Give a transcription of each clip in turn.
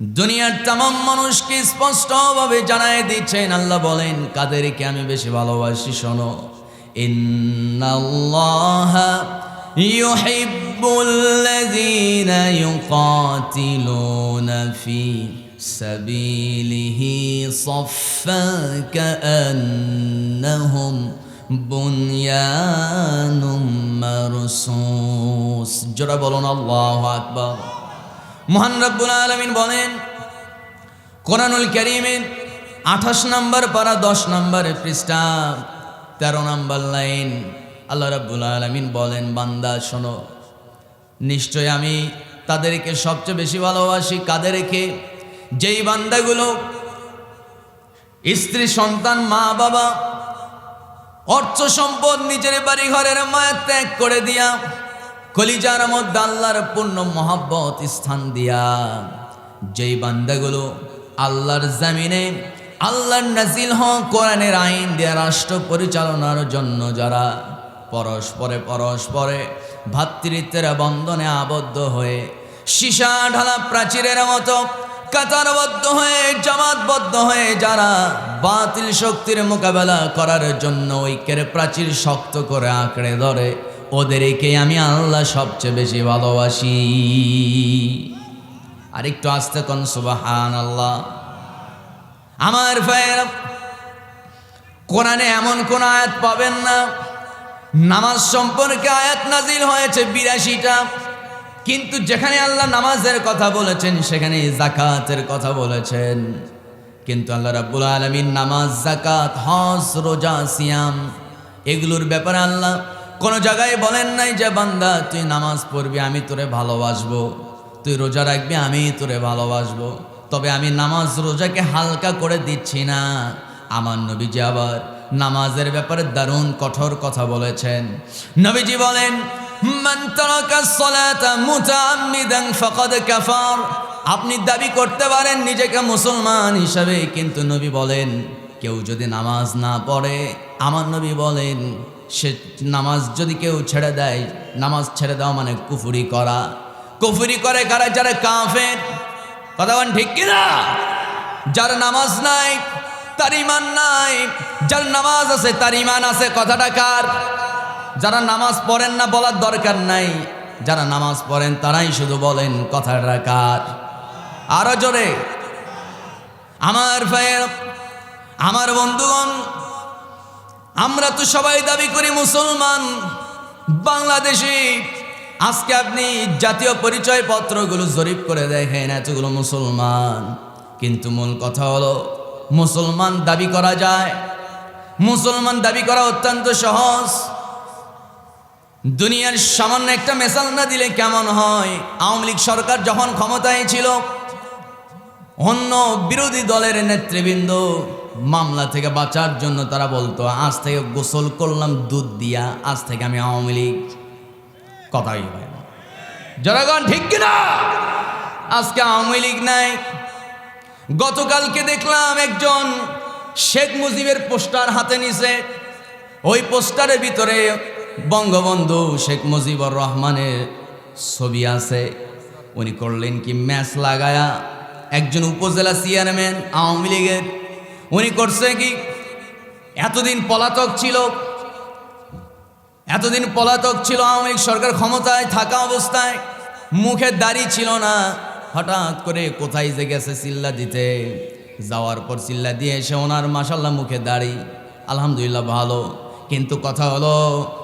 দুনিয়ার তাম মানুষকে স্পষ্টভাবে জানায় দিচ্ছেন, আল্লাহ বলেন, কাদেরকে আমি বেশি ভালোবাসি শোনো। সাবিলিহি সাফফান কাআন্নাহুম বুনয়ানুম মারসুস। বলুন, আল্লাহু আকবার। মহান রব্বুল আলমিন বলেন, কোরআনুল করিমের আঠাশ নম্বর পারা দশ নম্বর পৃষ্ঠা, তেরো নম্বর লাইন, আল্লাহ রব্বুল আলমিন বলেন, বান্দা, শোনো, নিশ্চয় আমি তাদেরকে সবচেয়ে বেশি ভালোবাসি, কাদেরকে? যেই বান্দাগুলো স্ত্রী, সন্তান, মা, বাবা, অর্থ, সম্পদ নিজের বাড়ি ঘরের মায়া ত্যাগ করে দিয়া কলিজার মধ্যে আল্লাহর পূর্ণ মহাব্বত স্থান দিয়া যেই বান্দাগুলো আল্লাহর জামিনে আল্লাহর নাজিল হ কোরআনের আইন দিয়া রাষ্ট্র পরিচালনার জন্য যারা পরস্পরে পরস্পরে ভাতৃত্বের বন্ধনে আবদ্ধ হয়ে সীসা ঢালা প্রাচীরের মতো কাতারবদ্ধ হয়ে, জামাতবদ্ধ হয়ে যারা বাতিল শক্তির মোকাবেলা করার জন্য ঐক্যের প্রাচীর শক্ত করে আঁকড়ে ধরে। ওদেরকে আমি আল্লাহ সবচেয়ে বেশি ভালোবাসি। আরেকটু আসতে কন সুবাহান আল্লাহ আমার ভাইয়ের, কোরআনে এমন কোন আয়াত পাবেন না? নামাজ সম্পর্কে আয়াত নাজিল হয়েছে বিরাশিটা। কিন্তু যেখানে আল্লাহ নামাজের কথা বলেছেন, সেখানে জাকাতের কথা বলেছেন। কিন্তু আল্লাহ রাব্বুল আলমিন নামাজ জাকাত হস রোজা, সিয়াম, এগুলোর ব্যাপারে আল্লাহ কোনো জায়গায় বলেন নাই যে, বান্দা, তুই নামাজ পড়বি, আমি তোরে ভালোবাসবো। তুই রোজা রাখবি, আমি তোরে ভালোবাসবো। তবে আমি নামাজ রোজাকে হালকা করে দিচ্ছি না। আমার নবী নবীজি আবার নামাজের ব্যাপারে দারুণ কঠোর কথা বলেছেন। নবীজি বলেন আপনি দাবি করতে পারেন নিজেকে মুসলমান হিসাবে, কিন্তু নবী বলেন, কেউ যদি নামাজ না পড়ে, আমার নবী বলেন সে নামাজ যদি কেউ ছেড়ে দেয়, নামাজ ছেড়ে দেওয়া মানে কুফুরি করা। কুফুরি করে কারা? যারা কাফের। কথা বলেন ঠিক কিনা যার নামাজ নাই, তার ইমান নাই, যার নামাজ আছে তার ইমান আছে, কথাটা কার? যারা নামাজ পড়েন না বলার দরকার নাই, যারা নামাজ পড়েন তারাই শুধু বলেন, কথাটা কার? আরও জোরে। আমার ভাইয়ের, আমার বন্ধুগণ আমরা তো সবাই দাবি করি মুসলমান, বাংলাদেশি আজকে আপনি জাতীয় পরিচয় পত্রগুলো জরিপ করে দেখেন এতগুলো মুসলমান। কিন্তু মূল কথা হলো, মুসলমান দাবি করা যায়। মুসলমান দাবি করা অত্যন্ত সহজ। দুনিয়ার সামান্য একটা মেসাল না দিলে কেমন হয়? আওয়ামী লীগ সরকার যখন ক্ষমতায় ছিল, অন্য বিরোধী দলের নেতৃবৃন্দ মামলা থেকে বাঁচার জন্য তারা বলতো, আজ থেকে গোসল করলাম, দুধ দিয়া, আজ থেকে আমি আওয়ামী লীগ। কথাই হয় না। জনগণ, ঠিক কিনা? আজকে আওয়ামী লীগ নাই। গতকালকে দেখলাম একজন শেখ মুজিবের পোস্টার হাতে নিছে। ওই পোস্টারের ভিতরে বঙ্গবন্ধু শেখ মুজিবুর রহমানের ছবি আছে। উনি করলেন কি, ম্যাচ লাগায়া একজন উপজেলা চেয়ারম্যান আওয়ামী লীগের উনি করছে কি? এতদিন পলাতক ছিল, এতদিন পলাতক ছিল আওয়ামী লীগ সরকার ক্ষমতায় থাকা অবস্থায়, মুখে দাড়ি ছিল না। হঠাৎ করে কোথায় যে গেছে চিল্লা দিতে। যাওয়ার পর চিল্লা দিয়ে এসে ওনার মাসাল্লাহ মুখে দাড়ি। আলহামদুলিল্লাহ ভালো। কিন্তু কথা হলো,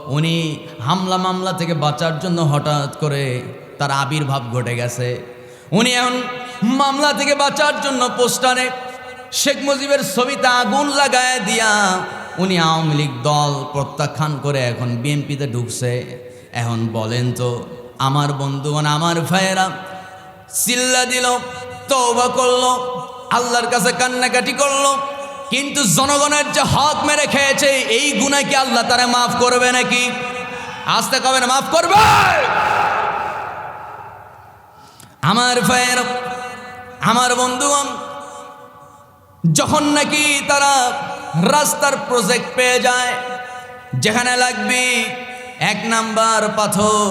উনি হামলা মামলা থেকে বাঁচার জন্য হঠাৎ করে তার আবির্ভাব ঘটে গেছে। উনি এখন মামলা থেকে বাঁচার জন্য পোস্টারে শেখ মুজিবের ছবিতে আগুন লাগায় দিয়া উনি আওয়ামী লীগ দল প্রত্যাখ্যান করে এখন বিএনপিতে ঢুকছে। এখন বলেন তো, আমার বন্ধুগণ, আমার ভাইয়েরা, চিল্লা দিল, তওবা করল, আল্লাহর কাছে কান্নাকাটি করল, কিন্তু জনগণের যে হক মেরে খেয়েছে, এই গুণা কি আল্লাহ তারা মাফ করবে নাকি? আসতে কবে না মাফ করবে! আমার ভাইয়ের, আমার বন্ধুগণ যখন নাকি তারা রাস্তার প্রজেক্ট পেয়ে যায়, যেখানে লাগবে এক নাম্বার পাথর,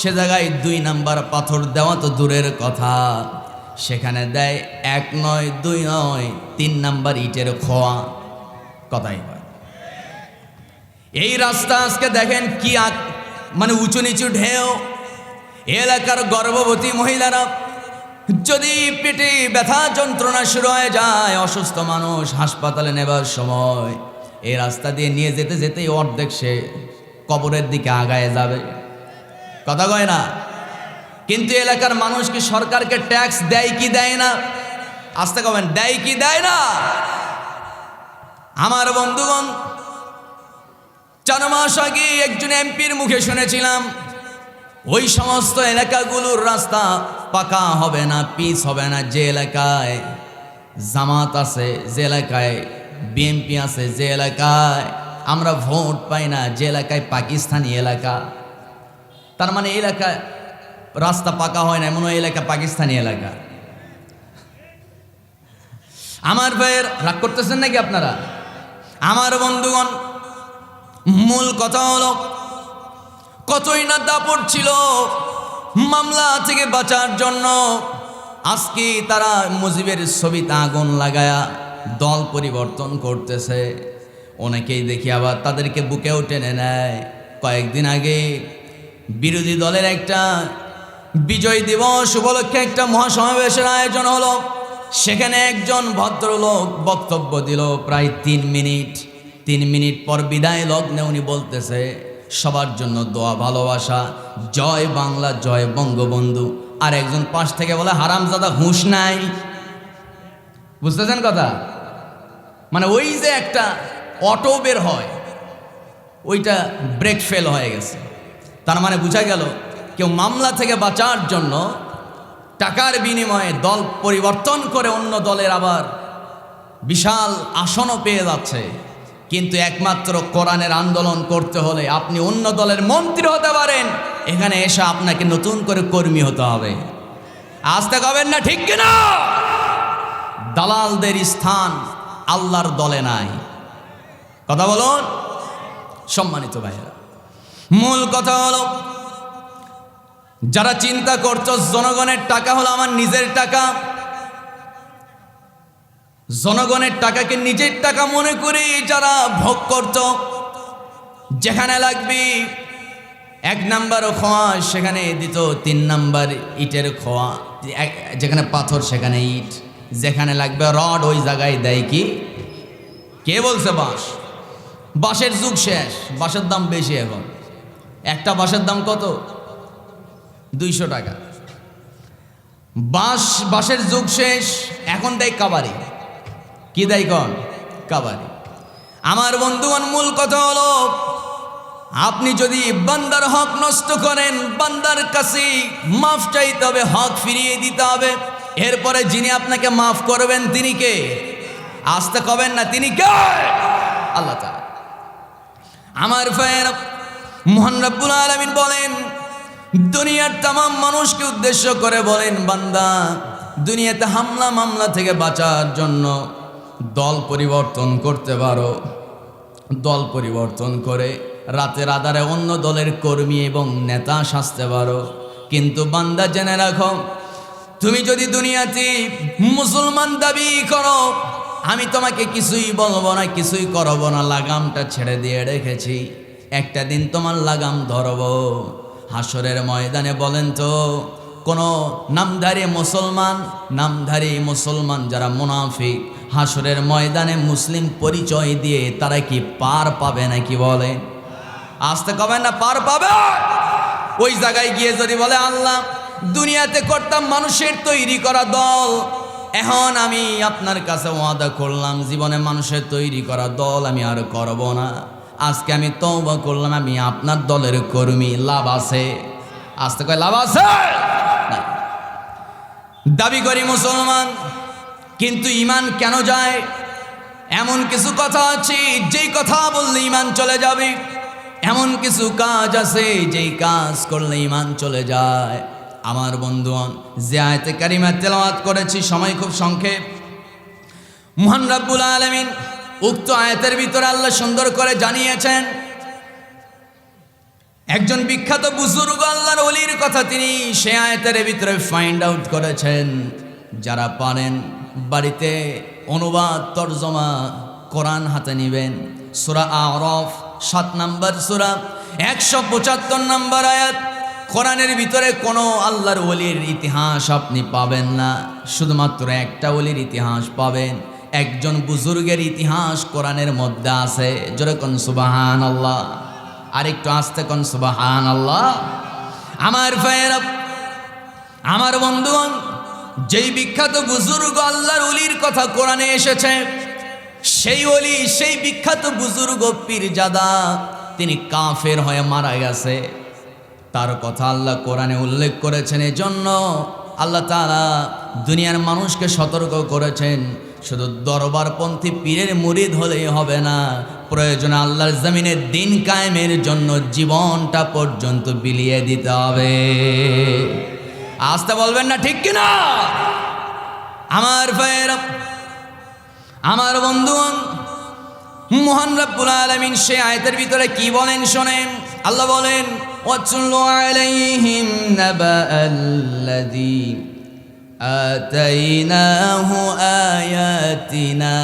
সে জায়গায় দুই নাম্বার পাথর দেওয়া তো দূরের কথা। সেখানে দেয় এক নয়, দুই নয়, তিন নাম্বার ইটের খোয়া। কথাই এই রাস্তা আজকে দেখেন কি মানে উঁচু নিচু ঢেউ। এলাকার গর্ভবতী মহিলারা যদি পেটে ব্যথা যন্ত্রণা শুরু হয়ে যায়, অসুস্থ মানুষ হাসপাতালে নেবার সময়, এই রাস্তা দিয়ে নিয়ে যেতে যেতেই অর্ধেক সে কবরের দিকে আগায় যাবে। কথা কয় না? কিন্তু এলাকার মানুষ কি সরকারকে ট্যাক্স দেয় কি দেয় না? আসতে কবেন, দেয় কি দেয় না? আমার বন্ধুগণ চার মাস আগে একজন এমপির মুখে শুনেছিলাম, ওই সমস্ত এলাকাগুলোর রাস্তা পাকা হবে না পিস হবে না যে এলাকায়। জামাত আছে যে এলাকায় বিএমপি আছে যে এলাকায়। আমরা ভোট পাই না যে এলাকায় পাকিস্তানি এলাকা। তার মানে এলাকায় রাস্তা পাকা হয় না, এমন এলাকা পাকিস্তানি এলাকা। আমার ভাইয়ের রাগ করতেছেন নাকি আপনারা? আমার বন্ধুগণ, মূল কথা হলো, কতই না দাপট ছিল মামলা থেকে বাঁচার জন্য আজকে তারা মুজিবের ছবিতে আগুন লাগায়া দল পরিবর্তন করতেছে। অনেকেই দেখি আবার তাদেরকে বুকেও টেনে নেয়। কয়েকদিন আগে বিরোধী দলের একটা বিজয় দিবস উপলক্ষে একটা মহাসমাবেশের আয়োজন হলো। সেখানে একজন ভদ্রলোক বক্তব্য দিল প্রায় তিন মিনিট। তিন মিনিট পর বিদায় লগ্নে উনি বলতেছে সবার জন্য দোয়া, ভালোবাসা। জয় বাংলা, জয় বঙ্গবন্ধু। আর একজন পাশ থেকে বলে, হারামজাদা হুঁশ নাই। বুঝতেছেন কথা? মানে ওই যে একটা অটো বের হয়, ওইটা ব্রেক ফেল হয়ে গেছে। তার মানে বোঝা গেল, কেউ মামলা থেকে বাঁচার জন্য টাকার বিনিময়ে দল পরিবর্তন করে অন্য দলের আবার বিশাল আসনও পেয়ে যাচ্ছে। কিন্তু একমাত্র কোরআনের আন্দোলন করতে হলে আপনি অন্য দলের মন্ত্রী হতে পারেন। এখানে এসে আপনাকে নতুন করে কর্মী হতে হবে। আসতে কবেন না, ঠিক কিনা? দালালদের স্থান আল্লাহর দলে নাই। কথা বলুন? সম্মানিত ভাইয়েরা, মূল কথা হলো, যারা চিন্তা করছ, জনগণের টাকা হলো আমার নিজের টাকা জনগণের টাকাকে নিজের টাকা মনে করে যারা ভোগ করত, যেখানে লাগবে এক নাম্বার খোয়া, সেখানে দিত তিন নাম্বার ইটের খোয়া। যেখানে পাথর, সেখানে ইট। যেখানে লাগবে রড, ওই জায়গায় দেয় কি? কে বলছে বাঁশ? বাঁশের যুগ শেষ, বাঁশের দাম বেশি এখন। একটা বাঁশের দাম কত? দুইশো টাকা। বাঁশ, বাঁশের যুগ শেষ, এখন দেয় কাবারি কি দেয় কন? কাবারি আমার বন্ধুগণ, মূল কথা হলো, আপনি যদি বান্দার হক নষ্ট করেন, বান্দার কাছে মাফ চাইতে হবে, হক ফিরিয়ে দিতে হবে। এরপরে যিনি আপনাকে মাফ করবেন, তিনি কে? আসতে কবেন না, তিনি কে? আল্লাহ আমার ভাইয়ের, মোহন রব্বুল আলমিন বলেন, দুনিয়ার তাম মানুষকে উদ্দেশ্য করে বলেন, বান্দা, দুনিয়াতে হামলা মামলা থেকে বাঁচার জন্য দল পরিবর্তন করতে পারো। দল পরিবর্তন করে রাতের আধারে অন্য দলের কর্মী এবং নেতা সাজতে পারো। কিন্তু বান্দা জেনে রাখো, তুমি যদি দুনিয়াতে মুসলমান দাবি করো, আমি তোমাকে কিছুই বলব না, কিছুই করব না, লাগামটা ছেড়ে দিয়ে রেখেছি। একটা দিন তোমার লাগাম ধরবো। হাসরের ময়দানে বলেন তো, কোনো নামধারী মুসলমান নামধারী মুসলমান যারা মুনাফিক হাসরের ময়দানে মুসলিম পরিচয় দিয়ে তারা কি পার পাবে নাকি বলে? আসতে কবে না, পার পাবে? ওই জায়গায় গিয়ে যদি বলে, আল্লাহ, দুনিয়াতে করতাম মানুষের তৈরি করা দল, এখন আমি আপনার কাছে ওয়াদা করলাম, জীবনে মানুষের তৈরি করা দল আমি আর করব না। আজকে আমি তওবা করলাম, আমি আপনার দলের কর্মী, লাভ আছে। আসতে কয়, লাভ আছে। দাবি করি, মুসলমান কিন্তু ইমান কেন যায়? এমন কিছু কথা আছে, যেই কথা বললে ইমান চলে যাবে। এমন কিছু কাজ আছে, যেই কাজ করলে ইমান চলে যায়। আমার বন্ধুগণ, যে আয়তে কারিমা তেলাওয়াত করেছি, সময় খুব সংক্ষেপ। মোহান রাব্বুল আলমিন উক্ত আয়াতের ভিতরে আল্লাহ সুন্দর করে জানিয়েছেন, একজন বিখ্যাত বুজুর্গ আল্লাহর অলির কথা তিনি সে আয়াতের ভিতরে ফাইন্ড আউট করেছেন। যারা পারেন বাড়িতে অনুবাদ, তর্জমা কোরআন হাতে নিবেন। সুরা আরফ, সাত নাম্বার সুরা, একশো পঁচাত্তর নাম্বার আয়াত। কোরআনের ভিতরে কোনো আল্লাহর ওলির ইতিহাস আপনি পাবেন না। শুধুমাত্র একটা ওলির ইতিহাস পাবেন। একজন বুজুর্গের ইতিহাস কোরআনের মধ্যে আছে। যেরকম সুবাহান আল্লাহ আরেকটু আসতে কোন সুবাহান আল্লাহ আমার ভাইয়েরা, আমার বন্ধুগণ যেই বিখ্যাত বুজুর্গ আল্লাহর অলির কথা কোরআনে এসেছে, সেই অলি সেই বিখ্যাত বুজুর্গ পীরজাদা, তিনি কাফের হয়ে মারা গেছে। তার কথা আল্লাহ কোরআনে উল্লেখ করেছেন, এজন্য আল্লাহ তাআলা দুনিয়ার মানুষকে সতর্ক করেছেন। শুধু দরবারপন্থী পীরের মুরিদ হলেই হবে না, প্রয়োজনে আল্লাহর জমিনের দিন কায়েমের জন্য জীবনটা পর্যন্ত বিলিয়ে দিতে হবে। আসতে বলবেন না ঠিক কিনা আমার ভাইয়ের আমার বন্ধু মোহন রব্বুল আলমিন সে আয়তের ভিতরে কি বলেন শোনেন আল্লাহ বলেন ওয়াতলু আলাইহিম নাবাআল্লাযী আতাইনাহু আয়াতিনা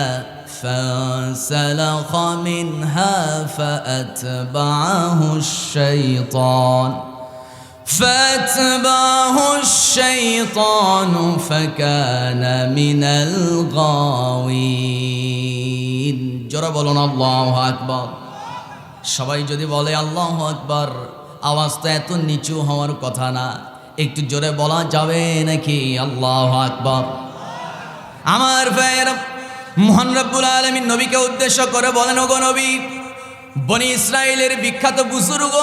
فانسلخ منها فأتبعه الشيطان فاتبعه الشيطان فكان من الغاوين জোরে বলুন আল্লাহ আকবর সবাই যদি বলে আল্লাহ আকবর আওয়াজ তো এত নিচু হওয়ার কথা না একটু জোরে বলা যাবে নাকি আল্লাহ আকবর আমার ভাইয়ের মোহন রব্বুল আলমীর নবীকে উদ্দেশ্য করে বলেন ওগো নবী বনি ইসরায়েলের বিখ্যাত বুজুর্গ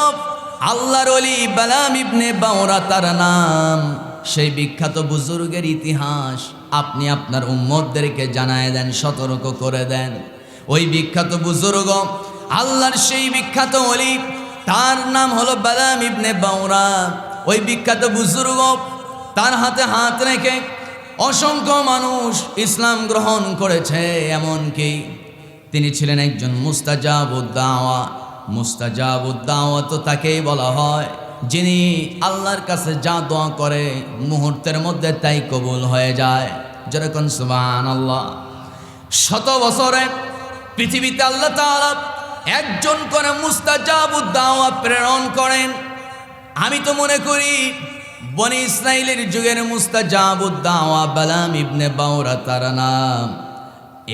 আল্লাহর অলি বালাম ইবনে বাওরা তার নাম। সেই বিখ্যাত বুজুর্গের ইতিহাস আপনি আপনার উম্মতদেরকে জানায় দেন, সতর্ক করে দেন। ওই বিখ্যাত বুজুর্গ, আল্লাহর সেই বিখ্যাত অলি তার নাম হলো বালাম ইবনে বাওরা। ওই বিখ্যাত বুজুর্গ তার হাতে হাত রেখে অসংখ্য মানুষ ইসলাম গ্রহণ করেছে, এমনকি তিনি ছিলেন একজন মুস্তাজাবুদ্দাওয়া মুস্তাজাবুদ্দাওয়া তো তাকেই বলা হয়। যিনি আল্লাহর কাছে যা দোয়া করে, মুহূর্তের মধ্যে তাই কবুল হয়ে যায়। যেরকম সুবান আল্লাহ শত বছরে পৃথিবীতে আল্লাহ তাআলা একজন করে মুস্তাজাবুদ্দাওয়া প্রেরণ করেন। আমি তো মনে করি, বনি ইসরায়েলের যুগের মুস্তাজাবুদ্দাওয়া বালাম ইবনে বাউরা তার নাম।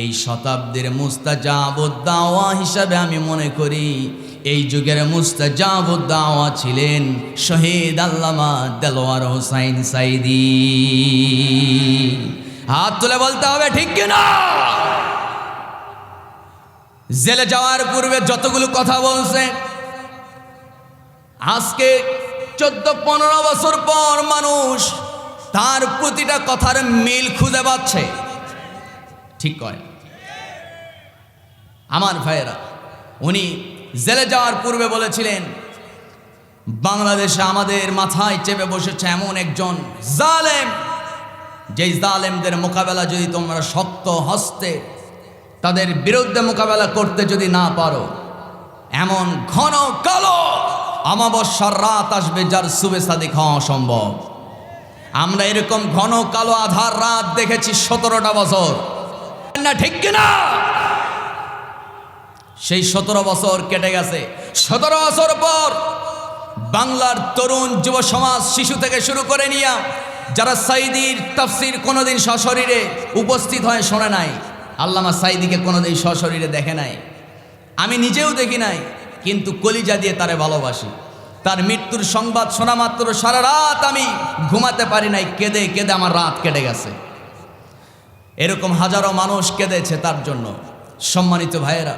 এই শতাব্দীর মুস্তাজাবুদ্দাওয়া হিসাবে আমি মনে করি এই যুগের মুস্তাজাবুদ্দাওয়া ছিলেন শহীদ আল্লামা দেলোয়ার হোসাইন সাইদি। হাত তুলে বলতে হবে, ঠিক কিনা জেলে যাওয়ার পূর্বে যতগুলো কথা বলছে, আজকে চোদ্দ পনেরো বছর পর মানুষ তার প্রতিটা কথার মিল খুঁজে পাচ্ছে। ঠিক কয়? আমার ভাইয়েরা, উনি জেলে যাওয়ার পূর্বে বলেছিলেন, বাংলাদেশে আমাদের মাথায় চেপে বসেছে এমন একজন জালেম। যেই জালেমদের মোকাবেলা যদি তোমরা শক্ত হস্তে, তাদের বিরুদ্ধে মোকাবেলা করতে যদি না পারো, এমন ঘন কালো অমাবস্যার রাত আসবে যার শুভে সাদিক হওয়া অসম্ভব। আমরা এরকম ঘন কালো আধার রাত দেখেছি সতেরোটা বছর। না ঠিক কিনা? সেই সতেরো বছর কেটে গেছে। সতেরো বছর পর বাংলার তরুণ যুব সমাজ শিশু থেকে শুরু করে নিয়া যারা সাইদির তাফসির কোনোদিন সশরীরে উপস্থিত হয় শোনে নাই, আল্লামা সাইদিকে কোনোদিন সশরীরে দেখে নাই। আমি নিজেও দেখি নাই, কিন্তু কলিজা দিয়ে তারে ভালোবাসি। তার মৃত্যুর সংবাদ শোনা মাত্র সারা রাত আমি ঘুমাতে পারি নাই, কেঁদে কেঁদে আমার রাত কেটে গেছে। এরকম হাজারো মানুষ কেঁদেছে তার জন্য। সম্মানিত ভাইয়েরা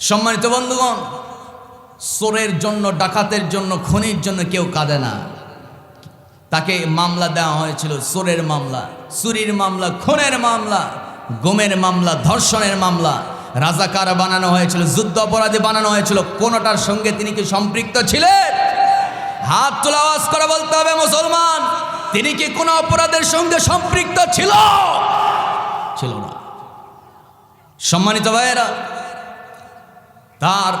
সম্মানিত বন্ধুগণ, চোরের জন্য, ডাকাতের জন্য, খনির জন্য কেউ কাঁদে না। তাকে মামলা দেওয়া হয়েছিল চোরের মামলা, চুরির মামলা, খুনের মামলা, গুমের মামলা, ধর্ষণের মামলা। রাজাকার বানানো হয়েছিল, যুদ্ধ অপরাধী বানানো হয়েছিল, কোনটার সঙ্গে তিনি কি সম্পৃক্ত ছিলেন? হাত তোলা আওয়াজ করে বলতে হবে, মুসলমান, তিনি কি কোনো অপরাধের সঙ্গে সম্পৃক্ত ছিল? ছিল না। সম্মানিত ভাইয়েরা তার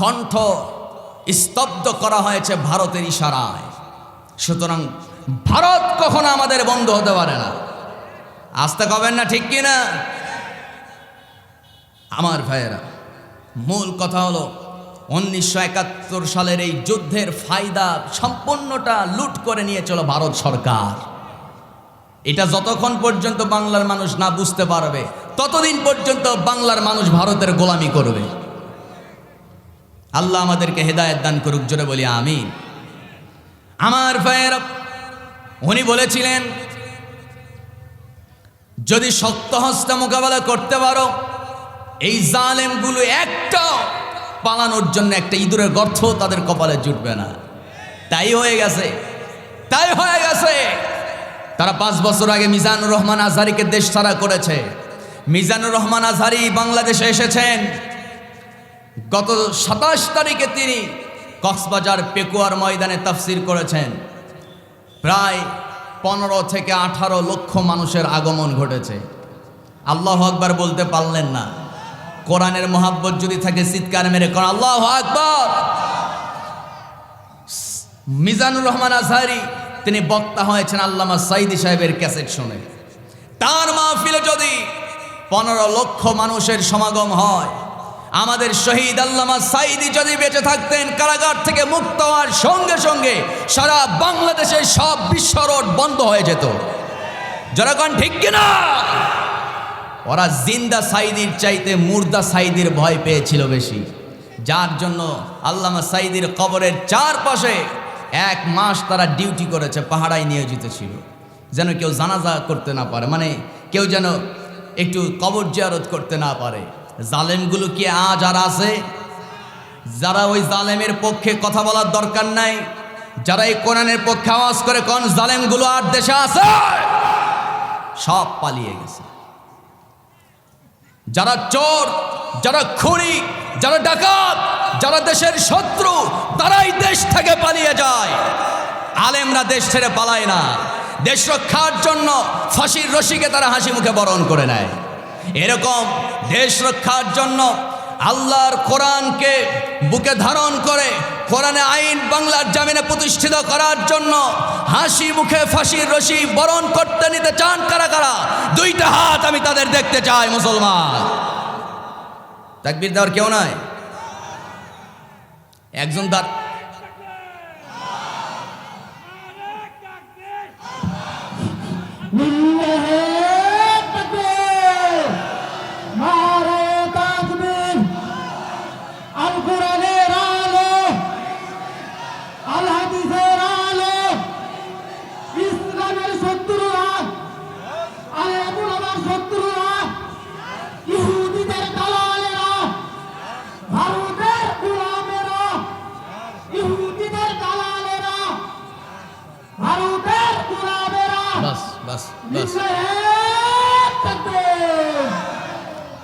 কণ্ঠ স্তব্ধ করা হয়েছে ভারতের ইশারায়। সুতরাং ভারত কখনো আমাদের বন্ধ হতে পারে না। আসতে কবেন না, ঠিক কিনা? আমার ভাইয়েরা, মূল কথা হলো, উনিশশো একাত্তর সালের এই যুদ্ধের ফায়দা সম্পূর্ণটা লুট করে নিয়েছিল ভারত সরকার। এটা যতক্ষণ পর্যন্ত বাংলার মানুষ না বুঝতে পারবে, ততদিন পর্যন্ত বাংলার মানুষ ভারতের গোলামি করবে। আল্লাহ আমাদেরকে হেদায়ত দান করুক, জোরে বলি আমিন। আমার ভাইয়েরা, উনি বলেছিলেন, যদি শক্ত হস্তে মোকাবেলা করতে পারো, এই জালেমগুলো একটা পালানোর জন্য একটা ইঁদুরের গর্থ তাদের কপালে জুটবে না। তাই হয়ে গেছে। তাই হয়ে গেছে। তারা পাঁচ বছর আগে মিজানুর রহমান আজহারিকে দেশ ছাড়া করেছে। মিজানুর রহমান আজহারি বাংলাদেশে এসেছেন। গত সাতাশ তারিখে তিনি কক্সবাজার পেকুয়ার ময়দানে তাফসির করেছেন। প্রায় পনেরো থেকে আঠারো লক্ষ মানুষের আগমন ঘটেছে। আল্লাহ আকবার বলতে পারলেন না। কোরআনের মহাব্বত যদি থাকে চিৎকার মেরে কর, আল্লাহ আকবর। মিজানুর রহমান আজহারি, তিনি বক্তা হয়েছেন আল্লামা সাইদি সাহেবের ক্যাসেট শুনে। তার মাহফিলে যদি পনেরো লক্ষ মানুষের সমাগম হয় আমাদের শহীদ আল্লামা সাইদি যদি বেঁচে থাকতেন, কারাগার থেকে মুক্ত হওয়ার সঙ্গে সঙ্গে সারা বাংলাদেশের সব বিশ্ব রোড বন্ধ হয়ে যেত। জনগণ ঠিক কিনা? ওরা জিন্দা সাইদির চাইতে মুর্দা সাইদির ভয় পেয়েছিল বেশি। যার জন্য আল্লামা সাইদির কবরের চারপাশে এক মাস তারা ডিউটি করেছে পাহাড়ায় নিয়োজিত ছিল। যেন কেউ জানাজা করতে না পারে মানে কেউ যেন একটু কবর জিয়ারত করতে না পারে। জালেমগুলো কি আজ আর আছে? যারা ওই জালেমের পক্ষে কথা বলার দরকার নাই, যারা এই কোরআনের পক্ষে আওয়াজ করে কোন জালেমগুলো আর দেশে আছে? সব পালিয়ে গেছে। যারা চোর, যারা খুনি, যারা ডাকাত, যারা দেশের শত্রু, তারাই দেশ থেকে পালিয়ে যায়। আলেমরা দেশ ছেড়ে পালায় না। দেশ রক্ষার জন্য ফাঁসির রশিকে তারা হাসি মুখে বরণ করে নেয়। এরকম দেশ রক্ষার জন্য আল্লাহর কোরআনকে বুকে ধারণ করে কোরআনে আইন বাংলার জামিনে প্রতিষ্ঠিত করার জন্য হাসি মুখে ফাঁসির রশি বরণ করতে নিতে চান কারা কারা? দুইটা হাত আমি তাদের দেখতে চাই, মুসলমান। তাকবির দেওয়ার কেউ নাই? একজন তার লিল্লাহে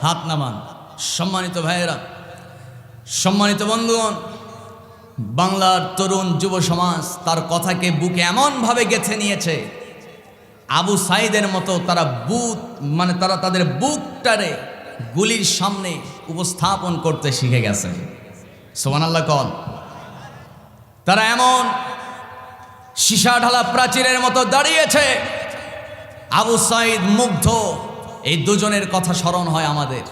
হাত নামান। সম্মানিত ভাইয়েরা, সম্মানিত বন্ধুগণ, বাংলার তরুণ যুব সমাজ তার কথাকে বুকে এমনভাবে গেথে নিয়েছে, আবু সাইদের মতো তারা বুথ মানে তারা তাদের বুকটারে গুলির সামনে উপস্থাপন করতে শিখে গেছে। সোমান আল্লাহ কন তারা এমন সীসা ঢালা প্রাচীরের মতো দাঁড়িয়েছে, আবু সাইদ মুগ্ধ এই দুজনের কথা স্মরণ হয় আমাদের।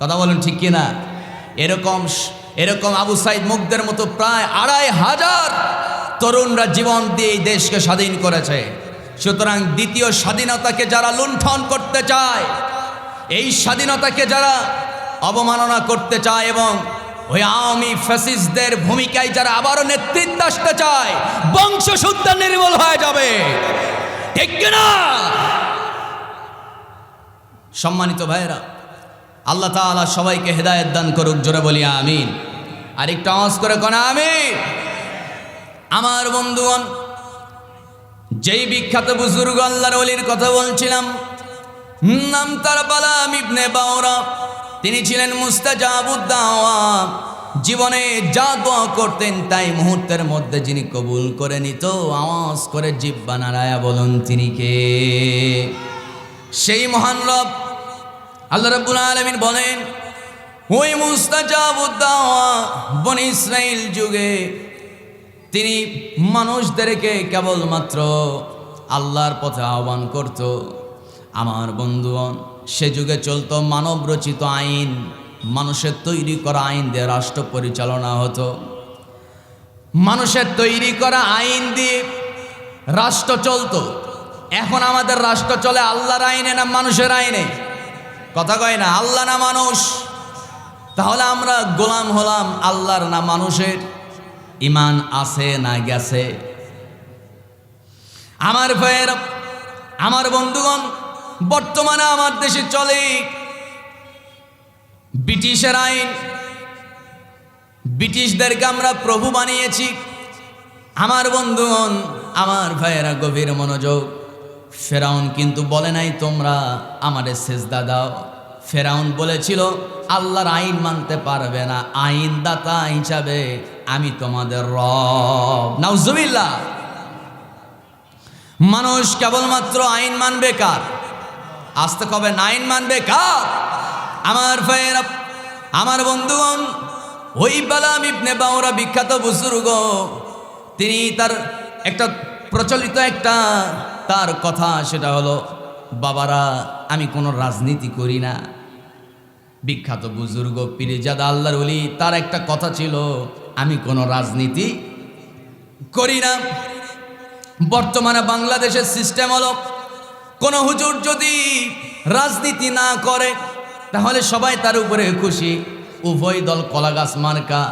কথা বলেন ঠিক কিনা? এরকম এরকম আবু সাইদ মুগ্ধের মতো প্রায় আড়াই হাজার তরুণরা জীবন দিয়ে এই দেশকে স্বাধীন করেছে। সুতরাং দ্বিতীয় স্বাধীনতাকে যারা লুণ্ঠন করতে চায়, এই স্বাধীনতাকে যারা অবমাননা করতে চায় এবং ওই আওয়ামী ফ্যাসিস্টদের ভূমিকায় যারা আবারও নেতৃত্ব আসতে চায় বংশসূত্র নির্মূল হয়ে যাবে। ঠিক কিনা? সম্মানিত ভাইয়েরা, আল্লাহ তাআলা সবাইকে হেদায়েত দান করুক, জোরে বলি আমিন। আর একটু আওয়াজ করে কোন, আমিন। আমার বন্ধুগণ, যেই বিখ্যাত বুজুর্গ আল্লাহর অলির কথা বলছিলাম, নাম তার বালাম ইবনে বাওরা। তিনি ছিলেন মুস্তাজাবুদ্দাওয়া। জীবনে যা দোয়া করতেন তাই মুহূর্তের মধ্যে যিনি কবুল করে নিত, আওয়াজ করে জিব্বা নারায়া বলুন তিনি কে? সেই মহান রব আল্লাহ রাব্বুল আলামিন বলেন, ওই মুস্তাজাবুদ্দাওয়া বনি ইসরাইল যুগে তিনি মানুষদেরকে কেবলমাত্র আল্লাহর পথে আহ্বান করত। আমার বন্ধুগণ, সে যুগে চলতো মানব রচিত আইন, মানুষের তৈরি করা আইন দিয়ে রাষ্ট্র পরিচালনা হতো। মানুষের তৈরি করা আইন দিয়ে রাষ্ট্র চলতো। এখন আমাদের রাষ্ট্র চলে আল্লাহর আইনে না মানুষের আইনে? কথা কয় না, আল্লাহ না মানুষ। তাহলে আমরা গোলাম হলাম আল্লাহর না মানুষের। ইমান আছে না গেছে? আমার ভাইয়ের, আমার বন্ধুগণ, বর্তমানে আমার দেশে চলে। ব্রিটিশের আইন, ব্রিটিশদেরকে আমরা প্রভু বানিয়েছি। আমার বন্ধুগণ, আমার ভাইয়েরা গভীর মনোযোগ। ফেরাউন কিন্তু বলে নাই, তোমরা আমাদের সেজদা দাও। ফেরাউন বলেছিল, আল্লাহর আইন মানতে পারবে না। আইন দাতা হিসাবে আমি তোমাদের রব। নাউজুবিল্লাহ। মানুষ কেবলমাত্র আইন মানবে কার? আসতে কবে আইন মানবে কার? আমার ভাইয়েরা, আমার বন্ধুগণ, ওই বালাম ইবনে বাউরা বিখ্যাত বুজুর্গ, তিনি তার একটা প্রচলিত একটা তার কথা সেটা হলো, বাবারা, আমি কোনো রাজনীতি করি না। বিখ্যাত বুজুর্গ পিরিজাদা আল্লাহর অলি তার একটা কথা ছিল, আমি কোনো রাজনীতি করি না। বর্তমানে বাংলাদেশের সিস্টেম হলো, কোনো হুজুর যদি রাজনীতি না করে, তাহলে সবাই তার উপরে খুশি। উভয় দল কলা গাছ মার্কা,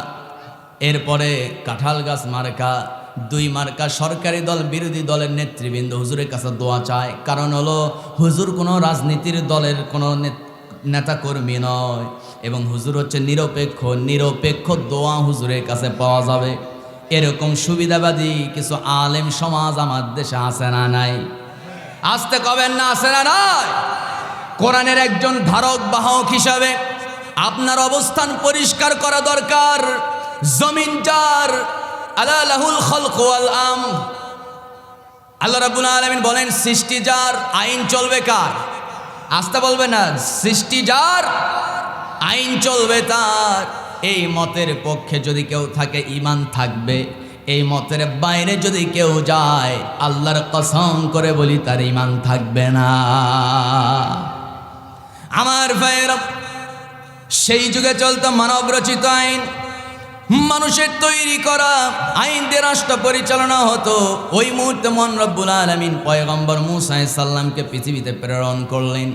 এরপরে কাঁঠাল গাছ মার্কা দুই মার্কা সরকারি দল, বিরোধী দলের নেতৃবৃন্দ হুজুরের কাছে দোয়া চায়। কারণ হলো, হুজুর কোনো রাজনীতির দলের কোনো নেত- নেতাকর্মী নয়। এবং হুজুর হচ্ছে নিরপেক্ষ নিরপেক্ষ দোয়া হুজুরের কাছে পাওয়া যাবে। এরকম সুবিধাবাদী কিছু আলেম সমাজ আমার দেশে আছে না নাই? আসতে কবেন না আছে না নাই? কোরআনের একজন ধারক, বাহক হিসাবে আপনার অবস্থান পরিষ্কার করা দরকার। জমিন যার আলা লাহুল খলক ওয়াল আম আল্লাহ রাব্বুল আলামিন বলেন, সৃষ্টি যার, আইন চলবে কার? আসতে বলবে না, সৃষ্টি যার, আইন চলবে তার। এই মতের পক্ষে যদি কেউ থাকে ইমান থাকবে। এই মতের বাইরে যদি কেউ যায়, আল্লাহর কসম করে বলি, তার ইমান থাকবে না। আমার ভাইয়েরা, সেই যুগে চলতো মানব রচিত আইন। মানুষের তৈরি করা আইন দিয়ে রাষ্ট্র পরিচালনা হতো, ওই মুহূর্তে মন রব্বুল আলমিন পয়গম্বর মুসাই সাল্লামকে পৃথিবীতে প্রেরণ করলেন।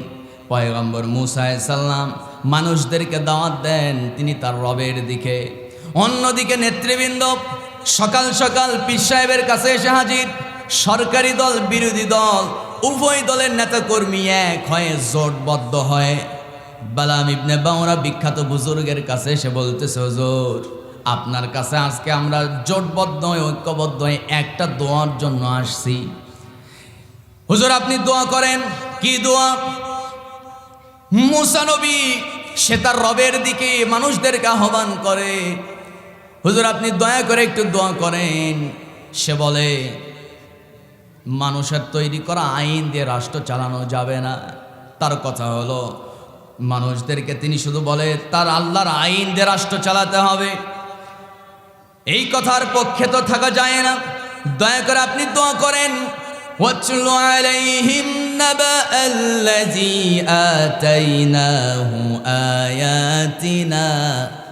পয়গম্বর মুসাই সাল্লাম মানুষদেরকে দাওয়াত দেন, তিনি তার রবের দিকে। অন্যদিকে নেতৃবৃন্দ সকাল সকাল পীর সাহেবের কাছে এসে হাজির। সরকারি দল, বিরোধী দল, উভয় দলের নেতাকর্মী এক হয়ে জোটবদ্ধ হয়। বালাম ইবনে বাউরা বিখ্যাত বুজুর্গের কাছে এসে বলতেছে, হুজুর আপনার কাছে আজকে আমরা জোটবদ্ধ হয়ে ঐক্যবদ্ধ হয়ে একটা দোয়ার জন্য আসছি। হুজুর, আপনি দোয়া করেন। কি দোয়া? মুসা নবী, সে তার রবের দিকে মানুষদেরকে আহ্বান করে। হুজুর, আপনি দয়া করে একটু দোয়া করেন। সে বলে, মানুষের তৈরি করা আইন দিয়ে রাষ্ট্র চালানো যাবে না। তার কথা হলো, মানুষদেরকে তিনি শুধু বলে, তার আল্লাহর আইন দিয়ে রাষ্ট্র চালাতে হবে। এই কথার পক্ষে তো থাকা যায় না দয়া করে আপনি দোয়া করেন واتل عليهم نبأ الذي آتيناه آياتنا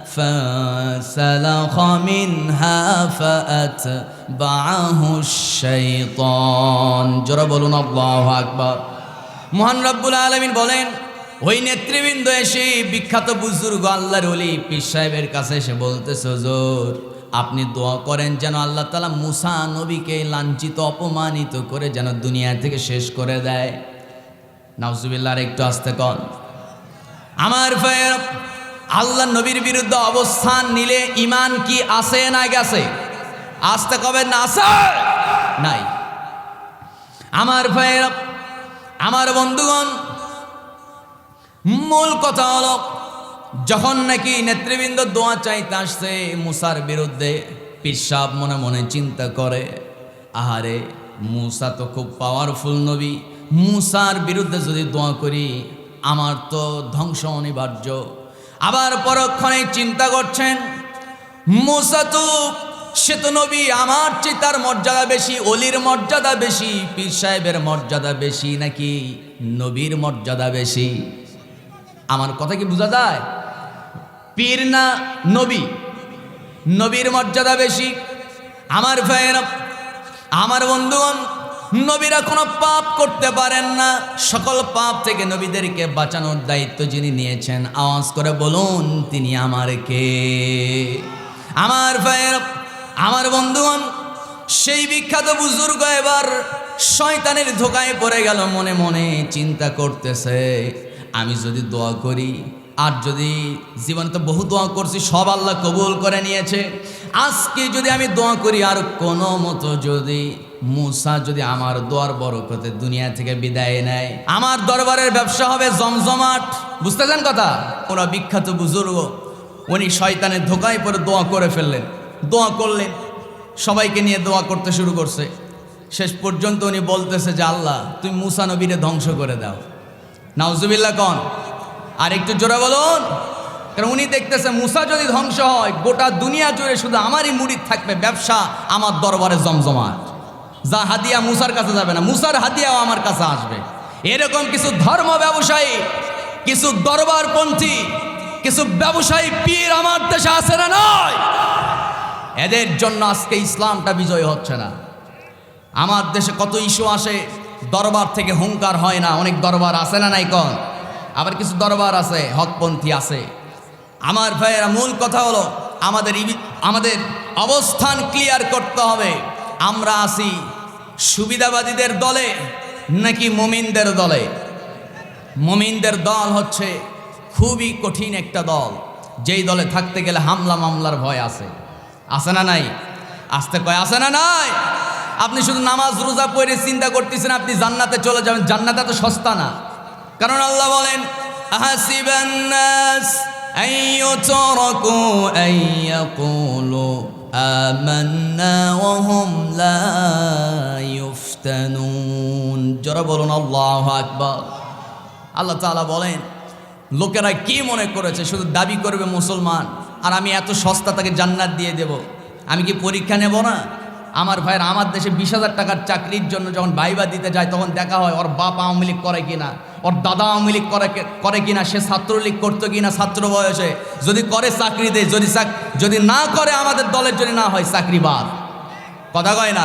فانسلخ منها فأتبعه الشيطان জোরে বলুন আল্লাহু আকবার মহান রব্বুল আলমিন বলেন ওই নেতৃবৃন্দ এসে বিখ্যাত বুজুর্গ আল্লাহর অলি পীর সাহেবের কাছে এসে বলতেছে হুজুর আপনি দোয়া করেন যেন আল্লাহ তালা মুসা নবীকে লাঞ্ছিত, অপমানিত করে যেন দুনিয়া থেকে শেষ করে দেয়। নাউজুবিল্লাহর একটু আসতে কন। আমার আল্লাহ নবীর বিরুদ্ধে অবস্থান নিলে ইমান কি আছে না গেছে? আসতে কবে না নাই। আমার ভাইয়ের, আমার বন্ধুগণ, মূল কথা হলো যখন নাকি নেতৃবৃন্দ দোয়া চাইতে আসছে, মুসার বিরুদ্ধে পিসাব মনে মনে চিন্তা করে, আহারে, মুসা তো খুব পাওয়ারফুল নবী, মুসার বিরুদ্ধে যদি দোয়া করি, আমার তো ধ্বংস অনিবার্য। আবার পরক্ষণে চিন্তা করছেন, মুসা তো, সে তো নবী, আমার চেয়ে তার মর্যাদা বেশি, অলির মর্যাদা বেশি, পীর সাহেবের মর্যাদা বেশি, নাকি নবীর মর্যাদা বেশি? আমার কথা কি বোঝা যায়? পীর না নবী। নবীর মর্যাদা বেশি। আমার ভাইয়েরা, আমার বন্ধুগণ, নবীরা কোনো পাপ করতে পারেন না। সকল পাপ থেকে নবীদেরকে বাঁচানোর দায়িত্ব যিনি নিয়েছেন, আওয়াজ করে বলুন, তিনি আমার কে? আমার ভাইয়েরা, আমার বন্ধুগণ, সেই বিখ্যাত বুজুর্গ এবার শয়তানের ধোকায় পড়ে গেল, মনে মনে চিন্তা করতেছে, আমি যদি দোয়া করি আর যদি জীবনে তো বহু দোয়া করছি, সব আল্লাহ কবুল করে নিয়েছে। আজকে যদি আমি দোয়া করি, আর কোনো মতো যদি মুসা যদি আমার দোয়ার বরকতে দুনিয়া থেকে বিদায় নেয়। আমার দরবারের ব্যবসা হবে জমজমাট। বুঝতে বুঝতেছেন কথা? ওরা বিখ্যাত বুজুর্গ। উনি শয়তানের ধোকায় পরে দোয়া করে ফেললেন। দোয়া করলেন। সবাইকে নিয়ে দোয়া করতে শুরু করছে। শেষ পর্যন্ত উনি বলতেছে যে, আল্লাহ, তুমি মুসা নবীরে ধ্বংস করে দাও। নাউজুবিল্লাহ কন। আর একটু জোরে বলুন। কারণ উনি দেখতেছে মুসা যদি ধ্বংস হয়, গোটা দুনিয়া জুড়ে শুধু আমারই মুড়িদ থাকবে, ব্যবসা আমার দরবারে জমজমাট। যা হাদিয়া মুসার কাছে যাবে না, মুসার হাদিয়াও আমার কাছে আসবে। এরকম কিছু ধর্ম ব্যবসায়ী, কিছু দরবারপন্থী, কিছু ব্যবসায়ী পীর আমার দেশে আসে না নয় এদের জন্য আজকে ইসলামটা বিজয় হচ্ছে না। আমার দেশে কত ইস্যু আসে, দরবার থেকে হুঙ্কার হয় না, অনেক দরবার আসে না নাই কন? আবার কিছু দরবার আছে, হকপন্থী আছে। আমার ভাইয়েরা, মূল কথা হলো, আমাদের আমাদের অবস্থান ক্লিয়ার করতে হবে। আমরা আসি সুবিধাবাদীদের দলে নাকি মমিনদের দলে? মমিনদের দল হচ্ছে খুবই কঠিন একটা দল। যেই দলে থাকতে গেলে হামলা মামলার ভয় আছে। আছে না নাই? আসতে কয়, আছে না নাই? আপনি শুধু নামাজ রোজা পড়ে চিন্তা করতেছেন, আপনি জান্নাতে চলে যাবেন। জান্নাতে তো সস্তা না। কারণ আল্লাহ বলেন আহাসিবান নাস أن يتركوا أن يقولوا آمنا وهم لا يفتنون জোরে বলুন আল্লাহু আকবার আল্লাহ তাআলা বলেন লোকেরা কি মনে করেছে শুধু দাবি করবে মুসলমান আর আমি এত সস্তা তাকে জান্নাত দিয়ে দেব আমি কি পরীক্ষা নেব না আমার ভাইয়ের আমার দেশে বিশ হাজার টাকার চাকরির জন্য যখন ভাইবা দিতে যায় তখন দেখা হয় ওর বাপ আওয়ামী লীগ করে কিনা ওর দাদা আওয়ামী লীগ করে করে কিনা, সে ছাত্রলীগ করতো কিনা ছাত্র বয়সে। যদি করে চাকরি দেয়, যদি যদি না করে, আমাদের দলের জন্য না হয়, চাকরি বাদ। কথা কয় না?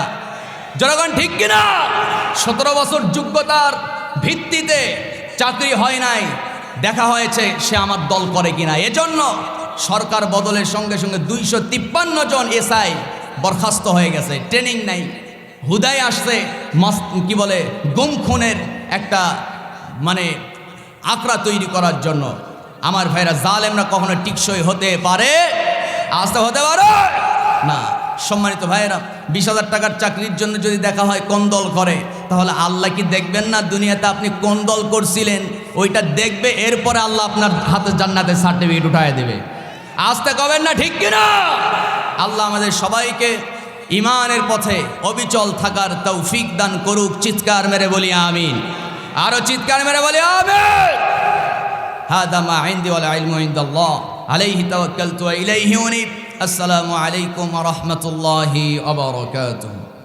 জনগণ ঠিক কিনা? সতেরো বছর যোগ্যতার ভিত্তিতে চাকরি হয় নাই। দেখা হয়েছে সে আমার দল করে কিনা। এজন্য সরকার বদলের সঙ্গে সঙ্গে দুইশো তিপ্পান্ন জন এসআই বরখাস্ত হয়ে গেছে। ট্রেনিং নাই। হুদাই আসছে মাস- কি বলে গুম খুনের একটা মানে আঁকড়া তৈরি করার জন্য। আমার ভাইরা জালেমরা কখনো টিকসই হতে পারে? আসতে হতে পারে? না। সম্মানিত ভাইয়েরা, বিশ হাজার টাকার চাকরির জন্য যদি দেখা হয় কোন দল করে, তাহলে আল্লাহ কি দেখবেন না দুনিয়াতে আপনি কোন দল করছিলেন? ওইটা দেখবে, এরপরে আল্লাহ আপনার হাতে জান্নাতের সার্টিফিকেট উঠায় দেবে। আসতে কবেন না ঠিক কিনা? আল্লাহ আমাদের সবাইকে ইমানের পথে অবিচল থাকার তৌফিক দান করুক, চিৎকার মেরে বলি আমিন। আরও চিৎকার মেরে বলে আমি হাদামা আইন্দি ওয়ালা ইলমু ইনদাল্লাহ। আলাইহি তাওয়াক্কালতু ওয়া ইলাইহি উনিব। আসসালামু আলাইকুম ওয়া রাহমাতুল্লাহি ওয়া বারাকাতুহু।